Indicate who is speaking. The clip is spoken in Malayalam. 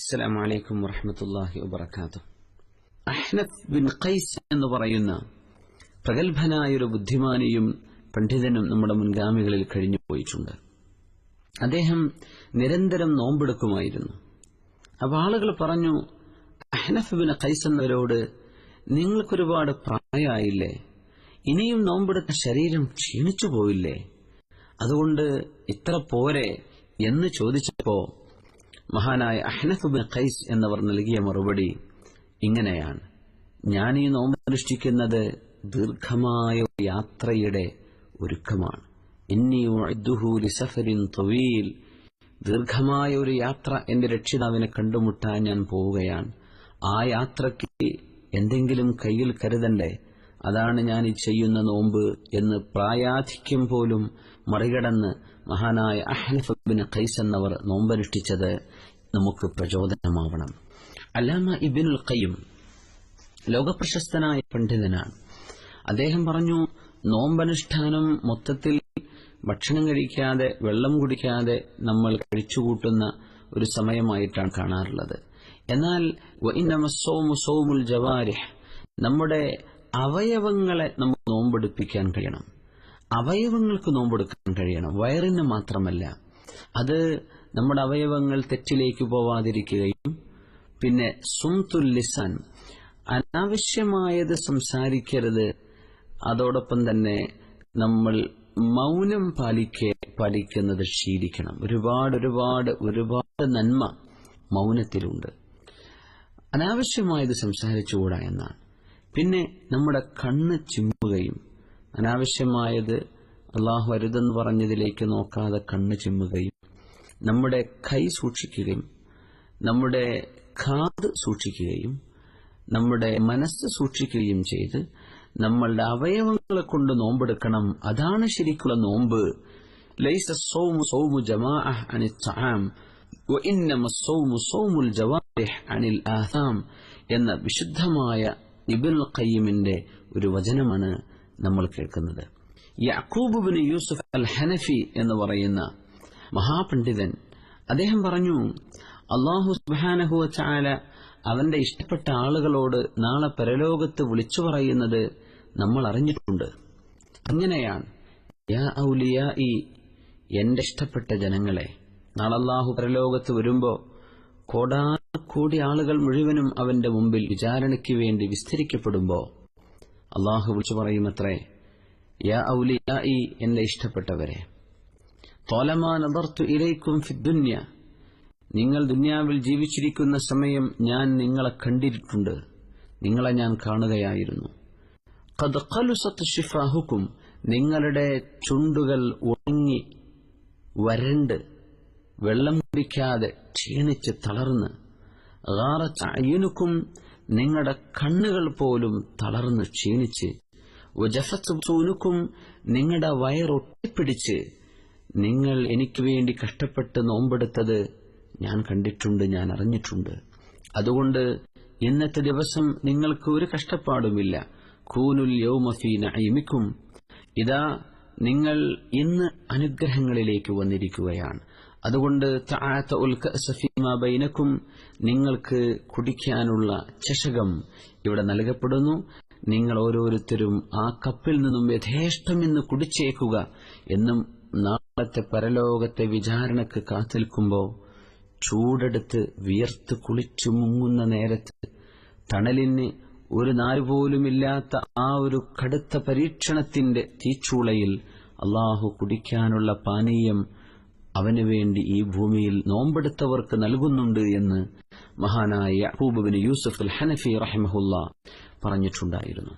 Speaker 1: അസ്സലാമു അലൈക്കും വറഹ്മത്തുള്ളാഹി വബറകാതുഹു. അഹ്നഫ് ബിൻ ഖൈസ് എന്ന് പറയുന്ന പ്രഗത്ഭനായൊരു ബുദ്ധിമാനിയും പണ്ഡിതനും നമ്മുടെ മുൻഗാമികളിൽ കഴിഞ്ഞു പോയിട്ടുണ്ട്. അദ്ദേഹം നിരന്തരം നോമ്പെടുക്കുമായിരുന്നു. അപ്പോൾ ആളുകൾ പറഞ്ഞു അഹ്നഫ് ബിൻ ഖൈസ് എന്നവരോട് നിങ്ങൾക്കൊരുപാട് പ്രായമായില്ലേ? ഇനിയും നോമ്പെടുത്ത ശരീരം ക്ഷീണിച്ചു പോയില്ലേ അതുകൊണ്ട് ഇത്ര പോരെ എന്ന് ചോദിച്ചപ്പോ മഹാനായ അഹ്നഫ് ബിൻ ഖൈസ് എന്നവർ നൽകിയ മറുപടി ഇങ്ങനെയാണ്. ഞാൻ ഈ നോമ്പ് അനുഷ്ഠിക്കുന്നത് ദീർഘമായ യാത്രയുടെ ഒരുക്കമാണ്. ദീർഘമായ ഒരു യാത്ര എന്റെ രക്ഷിതാവിനെ കണ്ടുമുട്ടാൻ ഞാൻ പോവുകയാണ്. ആ യാത്രയ്ക്ക് എന്തെങ്കിലും കയ്യിൽ കരുതണ്ടേ? അതാണ് ഞാൻ ഈ ചെയ്യുന്ന നോമ്പ് എന്ന് പ്രായാധിക്യം പോലും മറികടന്ന് മഹാനായ അഹ്നഫ് ബിൻ ഖൈസ് എന്നവർ നോമ്പനുഷ്ഠിച്ചത് നമുക്ക് പ്രചോദനമാവണം. അല്ലാമ ഇബിനുൽ ഖയ്യും ലോകപ്രശസ്തനായ പണ്ഡിതനാണ്. അദ്ദേഹം പറഞ്ഞു നോമ്പനുഷ്ഠാനം മൊത്തത്തിൽ ഭക്ഷണം കഴിക്കാതെ വെള്ളം കുടിക്കാതെ നമ്മൾ കഴിച്ചുകൂട്ടുന്ന ഒരു സമയമായിട്ടാണ് കാണാറുള്ളത്. എന്നാൽ നമ്മുടെ അവയവങ്ങളെ നമുക്ക് നോമ്പെടുപ്പിക്കാൻ കഴിയണം. അവയവങ്ങൾക്ക് നോമ്പെടുക്കാൻ കഴിയണം. വയറിന് മാത്രമല്ല. അത് നമ്മുടെ അവയവങ്ങൾ തെറ്റിലേക്ക് പോവാതിരിക്കുകയും പിന്നെ സുംതുൽ ലിസാൻ അനാവശ്യമായത് സംസാരിക്കരുത്. അതോടൊപ്പം തന്നെ നമ്മൾ മൗനം പാലിക്കെ പാലിക്കുന്നത് ശീലിക്കണം. ഒരുപാട് ഒരുപാട് ഒരുപാട് നന്മ മൗനത്തിലുണ്ട്. അനാവശ്യമായത് സംസാരിച്ചുകൂടാ എന്നാണ്. പിന്നെ നമ്മുടെ കണ്ണ് ചിമ്മുകയും അനാവശ്യമായത് അള്ളാഹു അരുതെന്ന് പറഞ്ഞതിലേക്ക് നോക്കാതെ കണ്ണ് ചിമ്മുകയും നമ്മുടെ കൈ സൂക്ഷിക്കുകയും നമ്മുടെ കാത് സൂക്ഷിക്കുകയും നമ്മുടെ മനസ്സ് സൂക്ഷിക്കുകയും ചെയ്ത് നമ്മളുടെ അവയവങ്ങളെ കൊണ്ട് നോമ്പെടുക്കണം. അതാണ് ശരിക്കുള്ള നോമ്പ്. ലൈസ സൗമു സൗമു എന്ന വിശുദ്ധമായ ഇബ്നുൽ ഖയ്യിമിന്റെ ഒരു വചനമാണ് നമ്മൾ കേൾക്കുന്നത്. യാക്കൂബുബിന് യൂസുഫ് അൽ ഹനഫി എന്ന് പറയുന്ന മഹാപണ്ഡിതൻ അദ്ദേഹം പറഞ്ഞു അള്ളാഹു സുബ്ഹാനഹു ചാല അവന്റെ ഇഷ്ടപ്പെട്ട ആളുകളോട് നാളെ പരലോകത്ത് വിളിച്ചു പറയുന്നത് നമ്മൾ അറിഞ്ഞിട്ടുണ്ട്. അങ്ങനെയാണ് യാ എന്റെ ഇഷ്ടപ്പെട്ട ജനങ്ങളെ നാളെ അള്ളാഹു പരലോകത്ത് വരുമ്പോ കോടാനക്കോടി ആളുകൾ മുഴുവനും അവന്റെ മുമ്പിൽ വിചാരണയ്ക്ക് വേണ്ടി വിസ്തരിക്കപ്പെടുമ്പോ അള്ളാഹു വിളിച്ചു പറയുമത്രേ യാ ഔലിയായി എന്റെ ഇഷ്ടപ്പെട്ടവരെ തോലമാ നദർത്തു ഇലൈക്കും ഫിദ്ദുന്യ നിങ്ങൾ ദുന്യാവിൽ ജീവിച്ചിരിക്കുന്ന സമയം ഞാൻ നിങ്ങളെ കണ്ടിട്ടുണ്ട് നിങ്ങളെ ഞാൻ കാണുകയായിരുന്നു. ഖദ് ഖലുസത്ത് ഷിഫാഹുക്കും നിങ്ങളുടെ ചുണ്ടുകൾ ഉണങ്ങി വരണ്ട് വെള്ളം കുടിക്കാതെ ക്ഷീണിച്ച് തളർന്ന് നിങ്ങളുടെ കണ്ണുകൾ പോലും തളർന്ന് ക്ഷീണിച്ച് സൂനുക്കും നിങ്ങളുടെ വയറൊട്ടിപ്പിടിച്ച് നിങ്ങൾ എനിക്ക് വേണ്ടി കഷ്ടപ്പെട്ട് നോമ്പെടുത്തത് ഞാൻ കണ്ടിട്ടുണ്ട് ഞാൻ അറിഞ്ഞിട്ടുണ്ട്. അതുകൊണ്ട് ഇന്നത്തെ ദിവസം നിങ്ങൾക്ക് ഒരു കഷ്ടപ്പാടുമില്ല. കൂനുൽ യൗമഫി നയിമിക്കും ഇതാ നിങ്ങൾ ഇന്ന് അനുഗ്രഹങ്ങളിലേക്ക് വന്നിരിക്കുകയാണ്. അതുകൊണ്ട് ബൈനക്കും നിങ്ങൾക്ക് കുടിക്കാനുള്ള ചഷകം ഇവിടെ നൽകപ്പെടുന്നു. നിങ്ങൾ ഓരോരുത്തരും ആ കപ്പിൽ നിന്നും യഥേഷ്ടം കുടിച്ചേക്കുക എന്നും നാളത്തെ പരലോകത്തെ വിചാരണക്ക് കാത്തിൽക്കുമ്പോൾ ചൂടെടുത്ത് വിയർത്ത് കുളിച്ചു മുങ്ങുന്ന നേരത്ത് തണലിന് ഒരു നാരുപോലുമില്ലാത്ത ആ ഒരു കടുത്ത പരീക്ഷണത്തിന്റെ തീച്ചൂളയിൽ അള്ളാഹു കുടിക്കാനുള്ള പാനീയം അവനു വേണ്ടി ഈ ഭൂമിയിൽ നോമ്പെടുത്തവർക്ക് നൽകുന്നുണ്ട് എന്ന് മഹാനായ യഹൂബിന് യൂസഫ് അൽ ഹനഫി റഹിമഹുല്ല പറഞ്ഞിട്ടുണ്ടായിരുന്നു.